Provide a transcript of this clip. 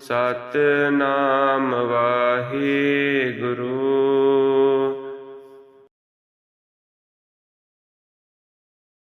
Satnam Waheguru.